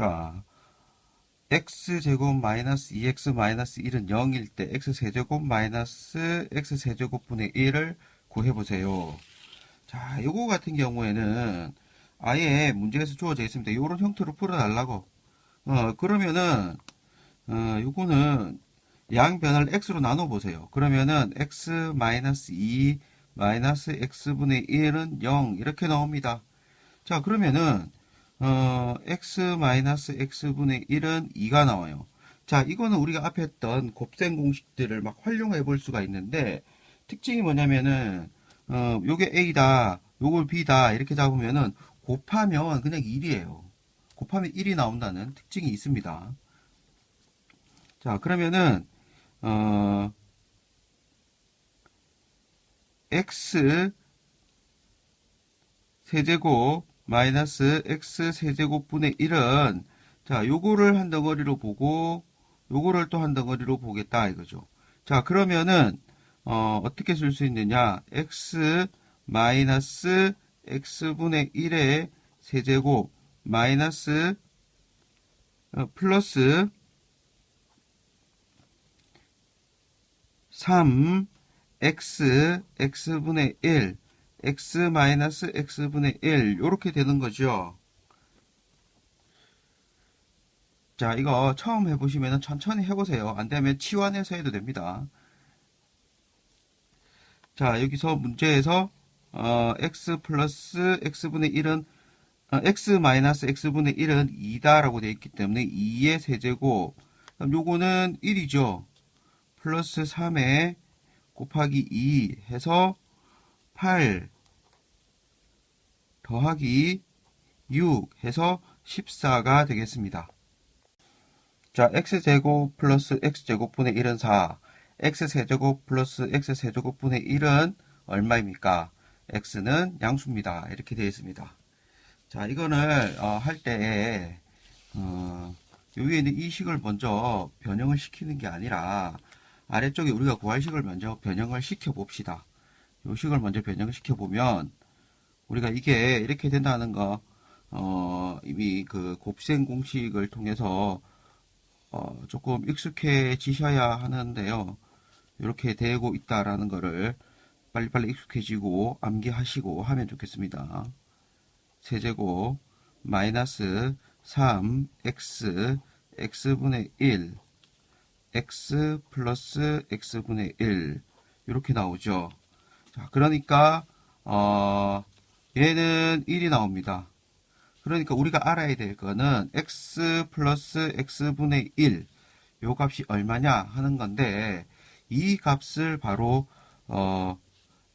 자, x제곱 마이너스 2x 마이너스 1은 0일 때 x세제곱 마이너스 x세제곱분의 1을 구해보세요. 자, 요거 같은 경우에는 아예 문제에서 주어져 있습니다. 요런 형태로 풀어달라고. 어, 그러면은, 어, 요거는 양변을 x로 나눠보세요. 그러면은 x 마이너스 2 마이너스 x분의 1은 0 이렇게 나옵니다. 자, 그러면은 어, x 마이너스 x분의 1은 2가 나와요. 자, 이거는 우리가 앞에 했던 곱셈 공식들을 막 활용해 볼 수가 있는데, 특징이 뭐냐면은, 어, 요게 a다, 요걸 b다, 이렇게 잡으면은, 곱하면 그냥 1이에요. 곱하면 1이 나온다는 특징이 있습니다. 자, 그러면은, 어, x 세제곱 마이너스 x 세제곱분의 1은 자 요거를 한 덩어리로 보고 요거를 또 한 덩어리로 보겠다 이거죠. 자 그러면은 어, 어떻게 쓸 수 있느냐 x 마이너스 x분의 1의 세제곱 마이너스 어, 플러스 3 x x분의 1 x 마이너스 x분의 1 이렇게 되는 거죠. 자 이거 처음 해보시면 천천히 해보세요. 안되면 치환해서 해도 됩니다. 자 여기서 문제에서 어, x 플러스 x분의 1은 어, x 마이너스 x분의 1은 2다 라고 되어 있기 때문에 2의 세제곱 그럼 요거는 1이죠. 플러스 3에 곱하기 2 해서 8 더하기 6 해서 14가 되겠습니다. 자, x제곱 플러스 x제곱분의 1은 4. x세제곱 플러스 x세제곱분의 1은 얼마입니까? x는 양수입니다. 이렇게 되어 있습니다. 자, 이거를 어, 할 때에 어, 여기에 있는 이 식을 먼저 변형을 시키는 게 아니라 아래쪽에 우리가 구할 식을 먼저 변형을 시켜 봅시다. 요 식을 먼저 변형을 시켜 보면 우리가 이게 이렇게 된다는 거 어, 이미 그 곱셈 공식을 통해서 어, 조금 익숙해지셔야 하는데요. 이렇게 되고 있다라는 거를 빨리빨리 익숙해지고 암기하시고 하면 좋겠습니다. 세제곱 마이너스 3x x분의 1 x 플러스 x분의 1 이렇게 나오죠. 자, 그러니까 어, 얘는 1이 나옵니다. 그러니까 우리가 알아야 될 거는 x 플러스 x분의 1, 요 값이 얼마냐 하는 건데 이 값을 바로 어,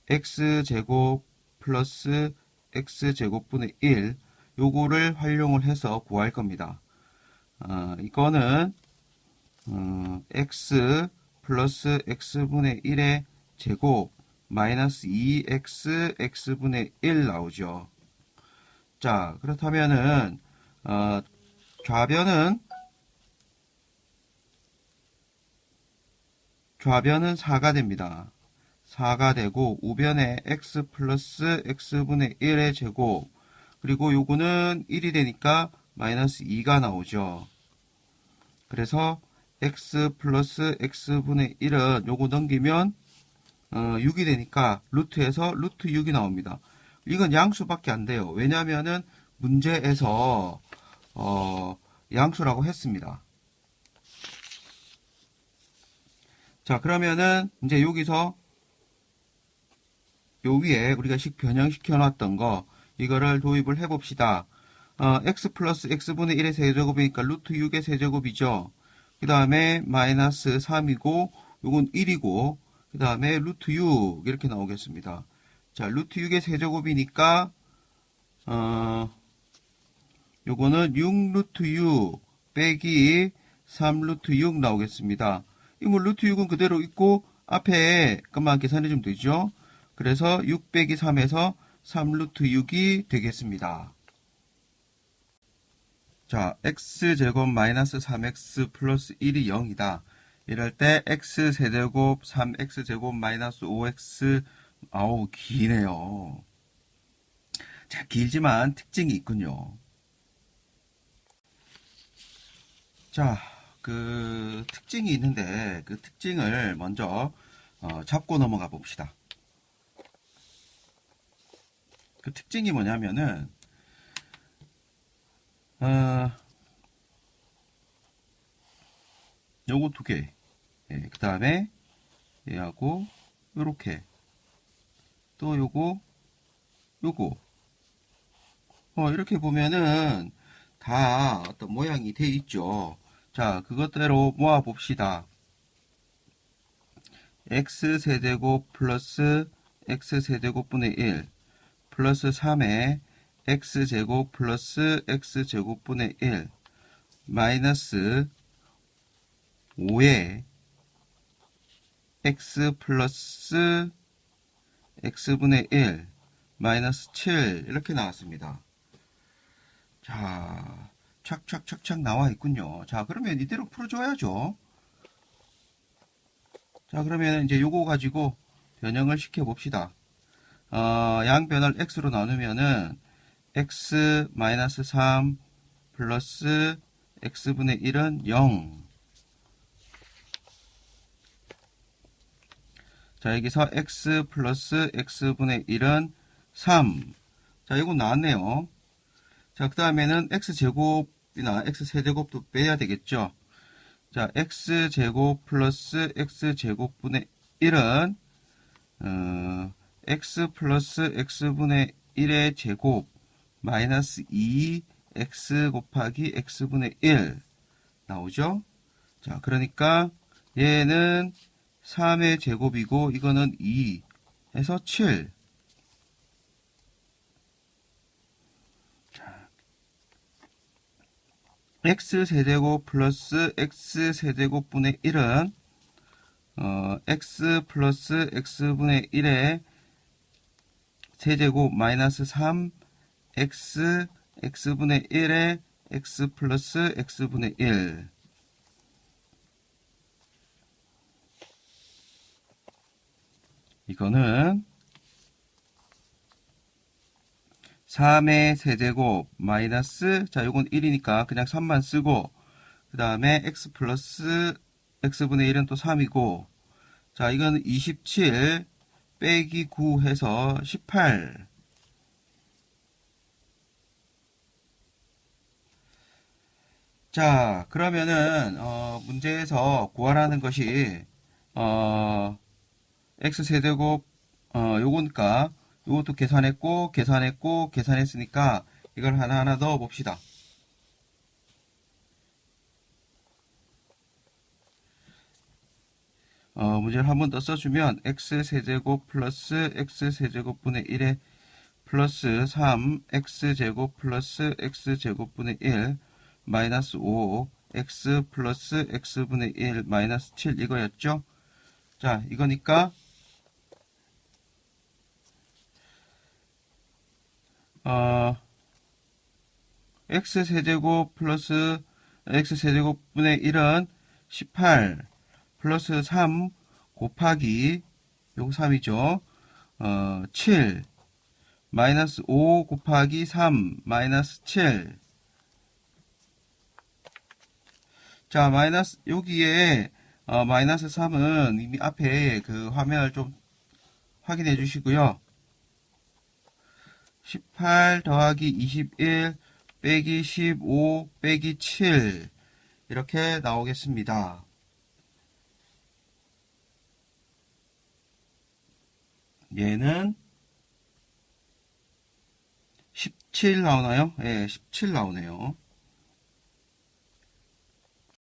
x제곱 플러스 x제곱분의 1 요거를 활용을 해서 구할 겁니다. 어, 이거는 어, x 플러스 x분의 1의 제곱 마이너스 2x x분의 1 나오죠. 자 그렇다면은 어, 좌변은 좌변은 4가 됩니다. 4가 되고 우변에 x 플러스 x분의 1의 제곱 그리고 요거는 1이 되니까 마이너스 2가 나오죠. 그래서 x 플러스 x분의 1은 요거 넘기면 어, 6이 되니까 루트에서 루트 6이 나옵니다. 이건 양수밖에 안 돼요. 왜냐하면은 문제에서 어, 양수라고 했습니다. 자 그러면은 이제 여기서 요 위에 우리가 식 변형시켜 놨던 거 이거를 도입을 해 봅시다. 어, x 플러스 x분의 1의 세제곱이니까 루트 6의 세제곱이죠. 그 다음에 마이너스 3이고 요건 1이고 그 다음에 루트 6 이렇게 나오겠습니다. 자 루트 6의 세제곱이니까 어 요거는 6 루트 6 빼기 3 루트 6 나오겠습니다. 이 뭐 루트 6은 그대로 있고 앞에 것만 계산해 주면 되죠. 그래서 6 빼기 3에서 3 루트 6이 되겠습니다. 자, x제곱 마이너스 3x 플러스 1이 0이다. 이럴 때 x세제곱 3x제곱 마이너스 5x 아우 기네요. 자, 길지만 특징이 있군요. 자, 그 특징이 있는데 그 특징을 먼저 어, 잡고 넘어가 봅시다. 그 특징이 뭐냐면은 어, 요거 두 개. 예, 그 다음에 얘하고 요렇게 또 요거 요거 어, 이렇게 보면은 다 어떤 모양이 돼 있죠. 자, 그것대로 모아 봅시다. x세제곱 플러스 x세제곱분의 1 플러스 3의 x제곱 플러스 x제곱분의 1 마이너스 5의 x 플러스 x분의 1 마이너스 7 이렇게 나왔습니다. 자, 착착착착 나와 있군요. 자, 그러면 이대로 풀어줘야죠. 자, 그러면 이제 요거 가지고 변형을 시켜 봅시다. 어, 양변을 x로 나누면은 x 마이너스 3 플러스 x분의 1은 0. 자, 여기서 x 플러스 x분의 1은 3. 자, 이거 나왔네요. 자, 그 다음에는 x제곱이나 x세제곱도 빼야 되겠죠. 자, x제곱 플러스 x제곱분의 1은 어, x 플러스 x분의 1의 제곱 마이너스 2 x 곱하기 x분의 1 나오죠? 자, 그러니까 얘는 3의 제곱이고 이거는 2 해서 7 x세제곱 플러스 x세제곱분의 1은 어, x 플러스 x분의 1의 세제곱 마이너스 3 x x분의 1의 x 플러스 x분의 1 이거는 3의 세제곱 마이너스 자 요건 1이니까 그냥 3만 쓰고 그 다음에 x 플러스 x분의 1은 또 3이고 자 이건 27 빼기 9 해서 18 자, 그러면은, 어, 문제에서 구하라는 것이, 어, x세제곱, 어, 요거니까, 요것도 계산했고, 계산했고, 계산했으니까, 이걸 하나하나 넣어 봅시다. 어, 문제를 한 번 더 써주면, x세제곱 플러스 x세제곱분의 1에 플러스 3, x제곱 플러스 x제곱분의 1, 마이너스 5, x 플러스 x분의 1, 마이너스 7 이거였죠? 자, 이거니까 어, x세제곱 플러스 x세제곱분의 1은 18 플러스 3 곱하기 요거 3이죠. 어, 7 마이너스 5 곱하기 3 마이너스 7 자, 마이너스, 여기에, 어, 마이너스 3은 이미 앞에 그 화면을 좀 확인해 주시고요. 18 더하기 21 빼기 15 빼기 7 이렇게 나오겠습니다. 얘는 17 나오나요? 예, 17 나오네요.